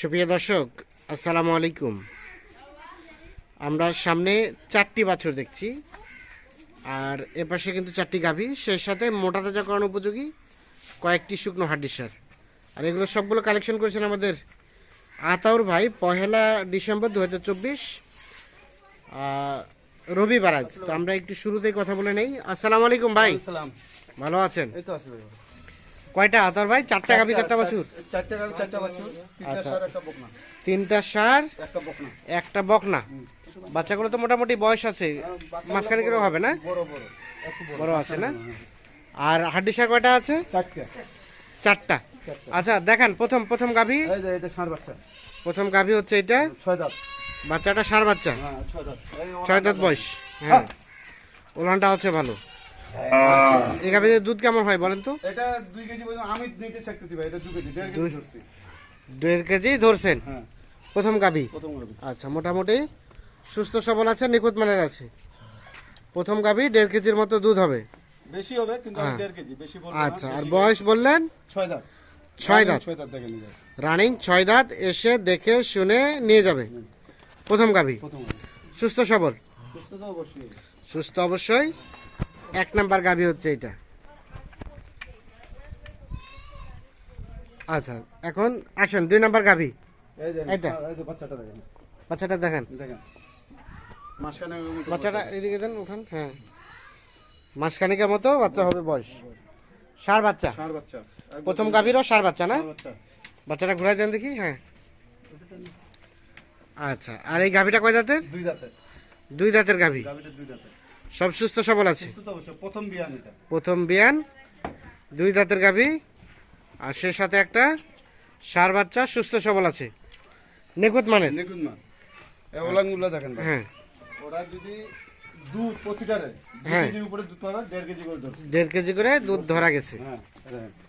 সুপ্রিয় দর্শক আসসালামু আলাইকুম। আমরা সামনে চারটি বাছুর দেখছি আর এপাশে কিন্তু চারটি গাভী সেই সাথে মোটা তাজা করানো উপযোগী কয়েকটি শুকনো হাড্ডিসার। আর এগুলো সবগুলো কালেকশন করেছেন আমাদের আতাউর ভাই পহেলা ডিসেম্বর দু হাজার চব্বিশ রবিবার আজ। তো আমরা একটু শুরুতেই কথা বলে নেই। আসসালামু আলাইকুম ভাই। ভালো আছেন? এই তো আসবে কয়টা? আতাউর ভাই চারটা গাভী চারটা বাছুর? চারটা গাড়ি চারটা বাচ্চা তিনটা আচ্ছা। সার একটা বকনা। তিনটা সার একটা বকনা। একটা বকনা। বাচ্চাগুলো তো মোটামুটি বয়স আছে। মাঝখানে কীরকম হবে না? বড় বড়। বড়। আছে না? আর হাড্ডি সার কয়টা আছে? চারটা। চারটা। আচ্ছা দেখেন প্রথম প্রথম যে এটা ষাঁড় বাচ্চা। প্রথম গাভী হচ্ছে এটা? ছয় দাঁত। বাচ্চাটা সার বাচ্চা? হ্যাঁ ছয় দাঁত। ছয় দাঁত বয়স। হ্যাঁ। ওলানটা হচ্ছে ভালো। এই গাভীর দুধ কেমন হয় বলেন তো? এটা দুই কেজি পর্যন্ত আমি নিজে চেকতেছি ভাই এটা দু কেজি দেড় কেজি ধরছি। দেড় কেজি ধরছেন? হ্যাঁ। প্রথম গাভী? প্রথম গাড়ি আচ্ছা মোটামুটি সুস্থ সবল আছে নিখুঁত মানের আছে? প্রথম গাভী দেড় কেজির মতো দুধ হবে? বেশি হবে কিন্তু আমি হ্যাঁ। দেড় কেজি বেশি বলব আচ্ছা আর বয়স বললেন? ছয় দাঁত। ছয় দাঁত। ছয় দাঁত দেখে নিয়ে রানিং ছয় দাঁত এসে দেখে শুনে নিয়ে যাবে। প্রথম গাভী? প্রথম গাড়ি সুস্থ সবল? সুস্থ তো অবশ্যই। সুস্থ অবশ্যই। এক নাম্বার গাভী হচ্ছে এটা। আচ্ছা এখন আসেন দুই নাম্বার গাভী এটা? বাচ্চাটা দেখেন। বাচ্চাটা এদিকে দেন উঠান হ্যাঁ। মাসখানিকের মতো বাচ্চা হবে বয়স। সার বাচ্চা। প্রথম গাভীরও সার বাচ্চা না? বাচ্চা। বাচ্চাটা ঘুরাই দেন দেখি হ্যাঁ। আচ্ছা আর এই গাভীটা কয় দাঁতের? দুই দাঁতের। দুই দাঁতের গাভী। দুই দাঁতের। সব সুস্থ সবল আছে? সুস্থ তো অবশ্যই। প্রথম বিয়ান প্রথম বিয়ান দুই দাঁতের গাভী আর সে সাথে একটা সার বাচ্চা সুস্থ সবল আছে। নিখুঁত মানে। ওলানগুলো দেখেন হ্যাঁ। ওরা যদি দুধ প্রতিটারে হ্যাঁ। কেজির উপরে দুধ পাবে দেড় কেজি করে ধরছে। দেড় কেজি করে দুধ ধরা গেছে। হ্যাঁ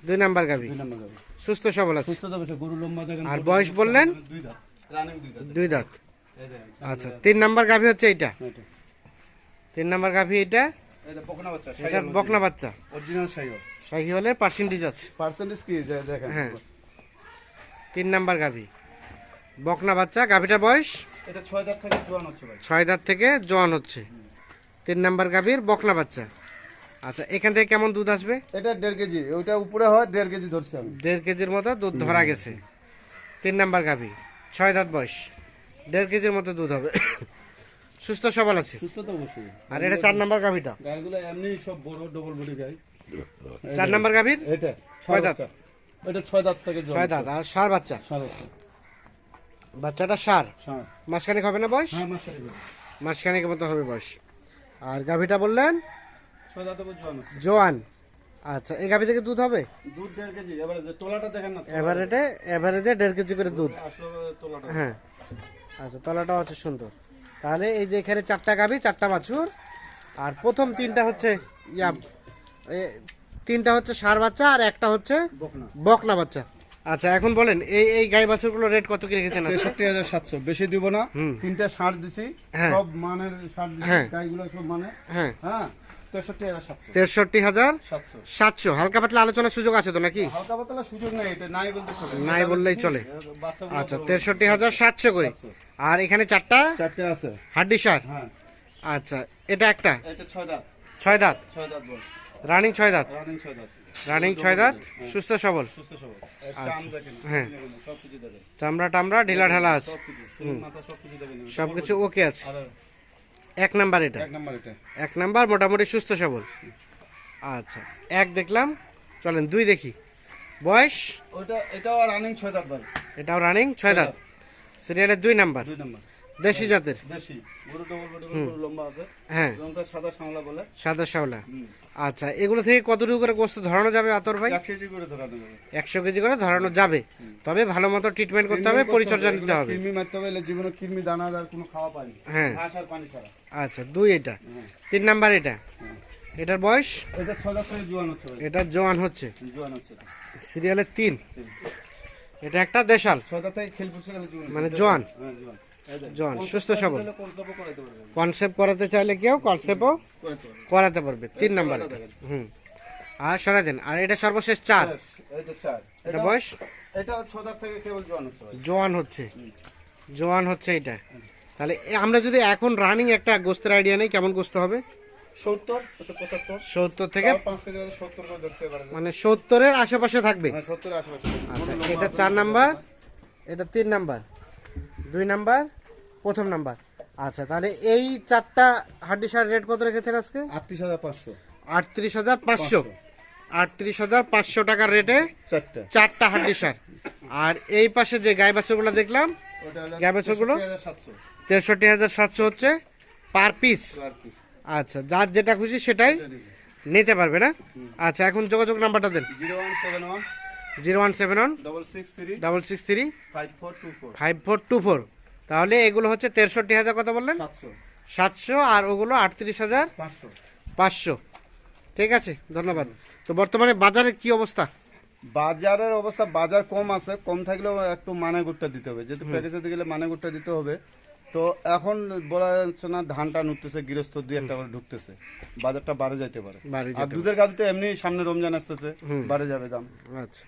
দুই নাম্বার গাভী। গাভি। সুস্থ সবল আছে। সুস্থ তো গরু লম্বা দেখেন আর বয়স বললেন? দুই দাঁত। রানিং দুই দাঁত। দুই দাঁত। আচ্ছা তিন নাম্বার গাভী হচ্ছে এইটা। এটা তিন নাম্বার গাভী এটা? এই বকনা বাচ্চা এটা বকনা বাচ্চা। অরিজিনাল হলে পার্সেন্টেজ আছে। পার্সেন্টেজ কি? দেখেন। হ্যাঁ। তিন নাম্বার গাভী। বকনা বাচ্চা গাভীটার বয়স? এটা ছয় দাঁত থেকে জোয়ান হচ্ছে ভাই। ছয় দাঁত থেকে জোয়ান হচ্ছে। তিন নাম্বার গাভীর বকনা বাচ্চা। আচ্ছা এখান থেকে কেমন দুধ আসবে? এটা দেড় কেজি। ওইটা উপরে হয় দেড় কেজি ধরছি আমি। দেড় কেজির মতো দুধ ধরা গেছে। তিন নাম্বার গাভী। ছয় দাঁত বয়স। দেড় কেজির মতো দুধ হবে। সুস্থ সবল আছে। সুস্থ তো অবশ্যই। আর এটা চার নাম্বার গাভীটা। গাইগুলো এমনি সব বড় ডবল বডি গাই। চার নাম্বার গাভীর? এটা ছয় দাঁত। এটা ছয় দাঁত থেকে ছয় দাঁত আর সার বাচ্চা? সাড়ে হচ্ছে বাচ্চাটা সার? মাসখানেক হবে না বয়স? হ্যাঁ মাসে মাসখানেকের মতো হবে বয়স। আর গাভীটা বললেন? জোয়ান আচ্ছা এই গাভী থেকে দুধ হবে? দুধ দেড় কেজি এবারে যে তোলাটা দেখেন না এভারেজে এভারেজে দেড় কেজি করে দুধ। আসলে তোলাটা। হ্যাঁ। আচ্ছা তলাটাও হচ্ছে সুন্দর। তাহলে এই যে এখানে চারটা গাভি চারটা বাছুর। আর প্রথম তিনটা হচ্ছে ইয়া তিনটা হচ্ছে সার বাচ্চা আর একটা হচ্ছে বকনা। বাচ্চা। আচ্ছা এখন বলেন এই এই গাই বাছুরগুলো রেট কত কি রেখেছেন? তেষট্টি হাজার সাতশো। বেশি দিব না। তিনটা সার দিছি। হ্যাঁ। সব মানের সার দিছি হ্যাঁ। গাইগুলো সব মানে। হ্যাঁ। হ্যাঁ। তেষট্টি হাজার সাতশো। হালকা পাতলা আলোচনার সুযোগ আছে তো নাকি? হালকা পাতলা সুযোগ নাই এটা নাই বলতে চলে। নাই বললেই চলে। আচ্ছা। তেষট্টি হাজার সাতশো করে। আর এখানে চারটা? চারটে আছে। হাড্ডি সার? হ্যাঁ। আচ্ছা এটা একটা? এটা ছয় দাঁত। ছয় দাঁত? ছয় দাঁত রানিং ছয় দাঁত? রানিং ছয় দাঁত। রানিং ছয় দাঁত? সুস্থ সবল? দেখেন হ্যাঁ। চামড়া টামড়া ঢিলা ঢালা আছে। সবকিছু ওকে আছে। এক নাম্বার এটা? এক নাম্বার এটা। এক নাম্বার মোটামুটি সুস্থ সবল। আচ্ছা এক দেখলাম চলেন দুই দেখি। বয়স? ওটা এটাও রানিং ছয় দাঁত ভাই। এটাও রানিং ছয় দাঁত। সিরিয়ালের দুই নাম্বার। দুই নাম্বার। দেশি জাতের? দেশি। গরু ডবল বডি গরু লম্বা আছে। হ্যাঁ। সাদা সামলা বলে। সাদা শাওলা আচ্ছা এগুলো থেকে কতটুকু করে গোস্ত ধরানো যাবে আতর ভাই? এক কেজি করে ধরা দেবে একশো কেজি করে ধরানো যাবে। তবে ভালো মতো ট্রিটমেন্ট করতে হবে পরিচর্যা নিতে হবে। কৃমি মারতে হবে এলে জীবনে কৃমি দানা আর কোনো খাওয়া পানি হ্যাঁ। ঘাস আর পানি ছাড়া। আচ্ছা দুই এটা। হ্যাঁ। তিন নাম্বার এটা। হ্যাঁ। এটার বয়স? এটা জোয়ান হচ্ছে এটা জোয়ান হচ্ছে। জোয়ান হচ্ছে সিরিয়ালের তিন। এটা একটা দেশাল। থেকে খেল মানে জোয়ান। হ্যাঁ জোয়ান। জোয়ান সুস্থ সবল? কনসেপ্ট করাতে চাইলে কেউ কনসেপ্টও করাতে পারবে। তিন নাম্বার। হুম। আর সরাই দেন আর এটা সর্বশেষ চার। এটা বয়স? এটা ছ হাজার থেকে কেবল জোয়ান হচ্ছে জোয়ান হচ্ছে। জোয়ান হচ্ছে এটা। তাহলে আমরা যদি এখন রানিং একটা গোস্তের আইডিয়া নেই কেমন গোস্ত হবে? সত্তর থেকে? মানে সত্তরের আশেপাশে থাকবে? হ্যাঁ আশেপাশে। আচ্ছা এটা চার নাম্বার এটা তিন নাম্বার। দুই নাম্বার প্রথম নাম্বার। আচ্ছা তাহলে এই চারটা হাড্ডি সার রেট কত রেখেছেন আজকে। আটত্রিশ হাজার পাঁচশো। আটত্রিশ হাজার পাঁচশো। আটত্রিশ হাজার পাঁচশো টাকার রেটে চারটা। চারটা হাড্ডি সার আর। এই পাশে যে গাই বাছুরগুলো দেখলাম গাই বাছুরগুলো? তেষট্টি হাজার সাতশো। হচ্ছে পার পিস পিস আচ্ছা যার যেটা খুশি সেটাই নিতে পারবে না? আচ্ছা এখন যোগাযোগ নাম্বারটা দেন। Zero one seven one zero one seven one double six three double six three five four two four five four two four তাহলে এগুলো হচ্ছে তেষট্টি হাজার কত বললেন? সাতশো। আর ওগুলো আটত্রিশ হাজার পাঁচশো। পাঁচশো। ঠিক আছে ধন্যবাদ। তো বর্তমানে বাজারের কি অবস্থা? বাজারের অবস্থা বাজার কম আছে কম থাকলেও একটু মানে গুড়টা দিতে হবে। যেহেতু প্যাকেজে গেলে মানে গুড়টা দিতে হবে। তো এখন বলা যাচ্ছে না ধানটা নুটতেছে গৃহস্থ দুই একটা করে ঢুকতেছে। বাজারটা বাড়ে যাইতে পারে। আর দুধের গাড়িতে এমনি সামনে রমজান আসতেছে বাড়ে যাবে দাম। আচ্ছা।